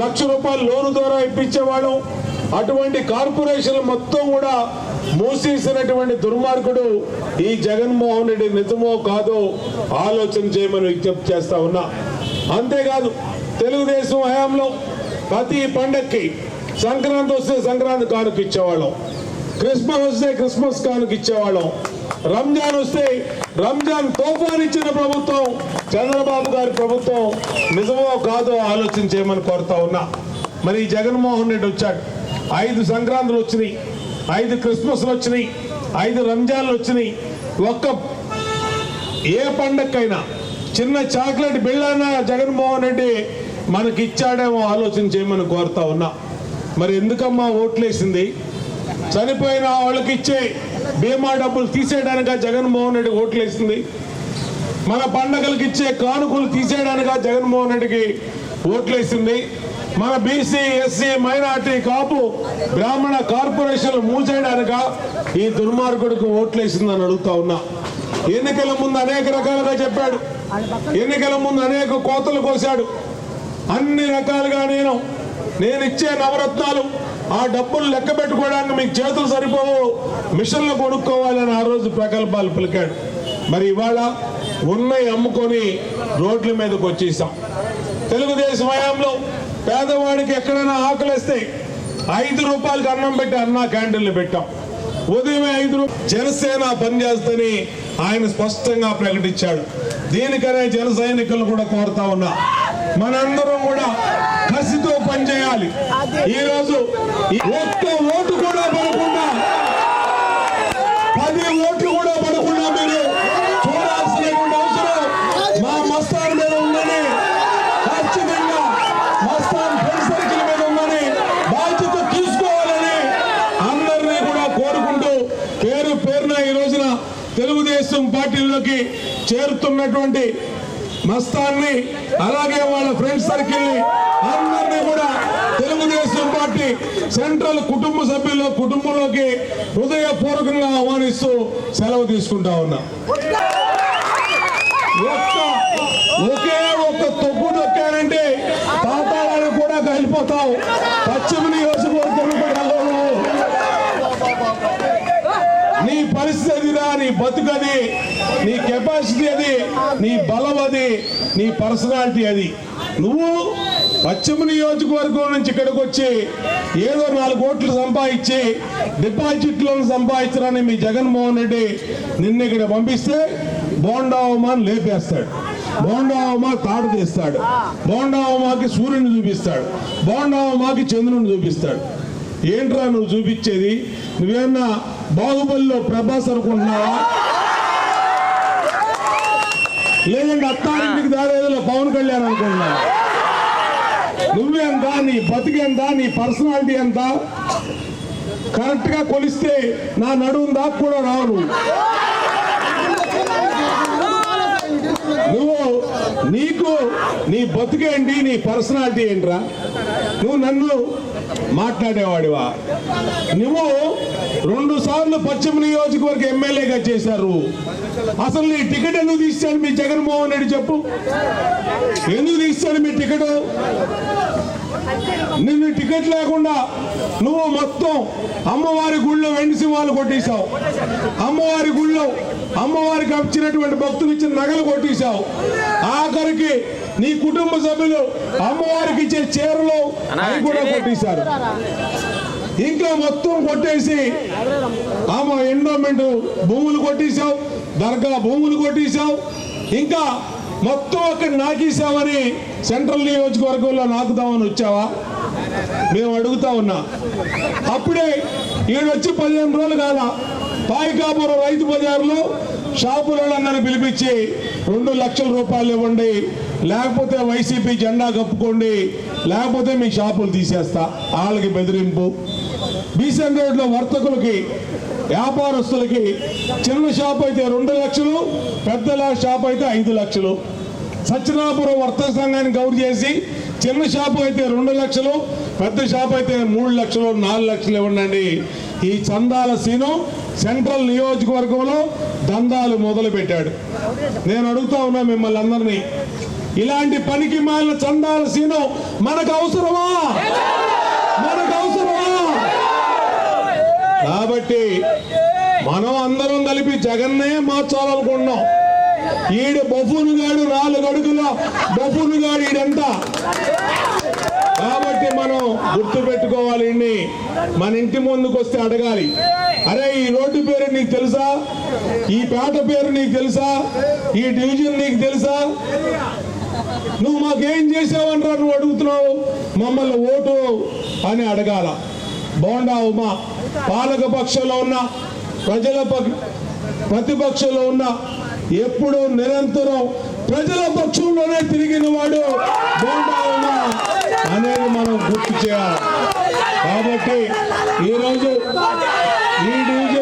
లక్ష రూపాయలు లోను ద్వారా ఇప్పించేవాళ్ళం అటువంటి కార్పొరేషన్ మొత్తం కూడా మూసేసినటువంటి దుర్మార్గుడు ఈ జగన్మోహన్ రెడ్డి నిజమో కాదో ఆలోచన చేయమని విజ్ఞప్తి చేస్తా ఉన్నా. అంతేకాదు తెలుగుదేశం హయాంలో ప్రతి పండక్కి సంక్రాంతి వస్తే సంక్రాంతి కానుక ఇచ్చేవాళ్ళం. క్రిస్మస్ వస్తే క్రిస్మస్ కానుక ఇచ్చేవాళ్ళం. రంజాన్ వస్తే రంజాన్ తోఫాన్ ఇచ్చిన ప్రభుత్వం చంద్రబాబు గారి ప్రభుత్వం. నిజమో కాదో ఆలోచన చేయమని కోరుతా ఉన్నా. మరి జగన్మోహన్ రెడ్డి వచ్చాడు. ఐదు సంక్రాంతులు వచ్చినాయి. ఐదు క్రిస్మస్లు వచ్చినాయి. ఐదు రంజాన్లు వచ్చినాయి. ఒక్క ఏ పండక్కైనా చిన్న చాక్లెట్ బిళ్ళైనా జగన్మోహన్ రెడ్డి మనకి ఇచ్చాడేమో ఆలోచన చేయమని కోరుతా ఉన్నా. మరి ఎందుకమ్మా ఓట్లేసింది? చనిపోయిన వాళ్ళకి ఇచ్చే బీమా డబ్బులు తీసేయడానిక జగన్మోహన్ రెడ్డి ఓట్లేసింది. మన పండగలకు ఇచ్చే కానుకలు తీసేయడానిక జగన్మోహన్ రెడ్డికి ఓట్లేసింది. మన బీసీ ఎస్సీ మైనార్టీ కాపు బ్రాహ్మణ కార్పొరేషన్లు మూసేయడానిక ఈ దుర్మార్గుడికి ఓట్లేసిందని అడుగుతా ఉన్నా. ఎన్నికల ముందు అనేక రకాలుగా చెప్పాడు. ఎన్నికల ముందు అనేక కోతలు కోశాడు. అన్ని రకాలుగా నేను నేను ఇచ్చే నవరత్నాలు ఆ డబ్బులు లెక్క పెట్టుకోవడానికి మీకు చేతులు సరిపోవు. మిషన్లు కొనుక్కోవాలని ఆ రోజు ప్రకల్పాలు పలికాడు. మరి ఇవాళ ఉన్నాయి అమ్ముకొని రోడ్ల మీదకి వచ్చేసాం. తెలుగుదేశం హయాంలో పేదవాడికి ఎక్కడైనా ఆకలిస్తే ఐదు రూపాయలకి అన్నం పెట్టి అన్నా క్యాండిల్ని పెట్టాం. ఉదయం ఐదు జనసేన పనిచేస్తని ఆయన స్పష్టంగా ప్రకటించాడు. దీనికనే జన సైనికులు కూడా కోరుతా ఉన్నా. మనందరం కూడా కసితో పనిచేయాలి. ఈ రోజు ఒక్క ఓటు కూడా పడకుండా పది ఓట్లు కూడా పడకుండా మీరు చూడాల్సినటువంటి అవసరం మా మస్తాన్ మీద ఉందని ఖచ్చితంగా మస్తాన్ ఫ్రెండ్ సర్కిల్ మీద ఉందని బాధ్యత తీసుకోవాలని అందరినీ కూడా కోరుకుంటూ పేరు పేరున ఈ రోజున తెలుగుదేశం పార్టీలోకి చేరుతున్నటువంటి మస్తాన్ని అలాగే వాళ్ళ ఫ్రెండ్ సర్కిల్ అందరినీ కూడా తెలుగుదేశం పార్టీ సెంట్రల్ కుటుంబ సభ్యుల కుటుంబంలోకి హృదయపూర్వకంగా ఆహ్వానిస్తూ సెలవు తీసుకుంటా ఉన్నా. ఒక్క ఒకే ఒక్క తొక్కు తొక్కానంటే పాతాళానికి కూడా కలిపోతావు పశ్చిమ నియోజకవర్గం నీ పరిస్థితి నీ బతుకది నీ కెపాసిటీ అది నీ బలం అది నీ పర్సనాలిటీ అది. నువ్వు పశ్చిమ నియోజకవర్గం నుంచి ఇక్కడికి వచ్చి ఏదో నాలుగు కోట్లు సంపాదించి డిపాజిట్లను సంపాదించడానికి మీ జగన్మోహన్ రెడ్డి నిన్న ఇక్కడ పంపిస్తే బోండావమాన్ లేపేస్తాడు. బోండావమా తాడు తీస్తాడు. బోండావమాకి సూర్యుని చూపిస్తాడు. బోండావమాకి చంద్రుని చూపిస్తాడు. ఏంట్రా నువ్వు చూపించేది? నువ్వేమన్నా బాహుబలిలో ప్రభాస్ అనుకుంటున్నావా? లేదంటే అత్తారింటికి దారేదో పవన్ కళ్యాణ్ అనుకుంటున్నావా నువ్వెంత నీ బతికెంత నీ పర్సనాలిటీ ఎంత కరెక్ట్గా కొలిస్తే నా నడుము దాకా కూడా రావు. నువ్వు నువ్వు నీకు నీ బతుకేంటి నీ పర్సనాలిటీ ఏంట్రా? నువ్వు నన్ను మాట్లాడేవాడివా? నువ్వు రెండు సార్లు పశ్చిమ నియోజకవర్గ ఎమ్మెల్యేగా చేశారు. అసలు నీ టికెట్ ఎందుకు తీశాడు మీ జగన్మోహన్ రెడ్డి చెప్పు. ఎందుకు తీశాడు మీ టికెట్? నిన్ను టికెట్ లేకుండా నువ్వు మొత్తం అమ్మవారి గుళ్ళో వెండి సింహాలు కొట్టేశావు. అమ్మవారి గుళ్ళో అమ్మవారికి వచ్చినటువంటి భక్తులు ఇచ్చిన నగలు కొట్టేశావు. ఆఖరికి నీ కుటుంబ సభ్యులు అమ్మవారికి ఇచ్చే చీరలు అవి కూడా కొట్టేశారు. ఇంకా మొత్తం కొట్టేసి ఆమె ఎండోమెంట్ భూములు కొట్టేశావు దర్గా భూములు కొట్టేశావు ఇంకా మొత్తం అక్కడ నాకేసామని సెంట్రల్ నియోజకవర్గంలో నాకుదామని వచ్చావా? మేము అడుగుతా ఉన్నా. అప్పుడే ఈడొచ్చి పదిహేను రోజులు కాల పాయకాపురం రైతు బజార్లో షాపులందరినీ పిలిపించి రెండు లక్షల రూపాయలు ఇవ్వండి లేకపోతే వైసీపీ జెండా కప్పుకోండి లేకపోతే మీ షాపులు తీసేస్తా. వాళ్ళకి బెదిరింపు. బీసెన్ రోడ్లో వర్తకులకి వ్యాపారస్తులకి చిన్న షాప్ అయితే రెండు లక్షలు పెద్ద షాప్ అయితే ఐదు లక్షలు. సత్యనాపురం వర్తక సంఘాన్ని కవర్ చేసి చిన్న షాపు అయితే రెండు లక్షలు పెద్ద షాప్ అయితే మూడు లక్షలు నాలుగు లక్షలు ఇవ్వండి ఈ చందాల సీను సెంట్రల్ నియోజకవర్గంలో దందాలు మొదలుపెట్టాడు. నేను అడుగుతా ఉన్నా మిమ్మల్ని అందరినీ ఇలాంటి పనికి మాలిన చందాల సీను మనకు అవసరమా? మనకు అవసరమా? కాబట్టి మనం అందరం కలిపి జగన్నే మార్చాలనుకుంటున్నాం. ఈడు బొఫును గాడు నాలుగు అడుగుల బొఫును గాడు ఈడంతా. కాబట్టి మనం గుర్తు పెట్టుకోవాలి మన ఇంటి ముందుకు వస్తే అడగాలి. అరే ఈ రోడ్డు పేరు నీకు తెలుసా? ఈ పేట పేరు నీకు తెలుసా? ఈ డివిజన్ నీకు తెలుసా? నువ్వు మాకేం చేసావనరా నువ్వు అడుగుతున్నావు. మమ్మల్ని ఓటు అని అడగాల. బోండా ఉమా? పాలక పక్షంలో ఉన్న ప్రజల ప్రతిపక్షంలో ఉన్న ఎప్పుడు నిరంతరం ప్రజల పక్షంలోనే తిరిగిన వాడు అనేది మనం గుర్తు చేయాలి. కాబట్టి ఈరోజు ఈ డివిజన్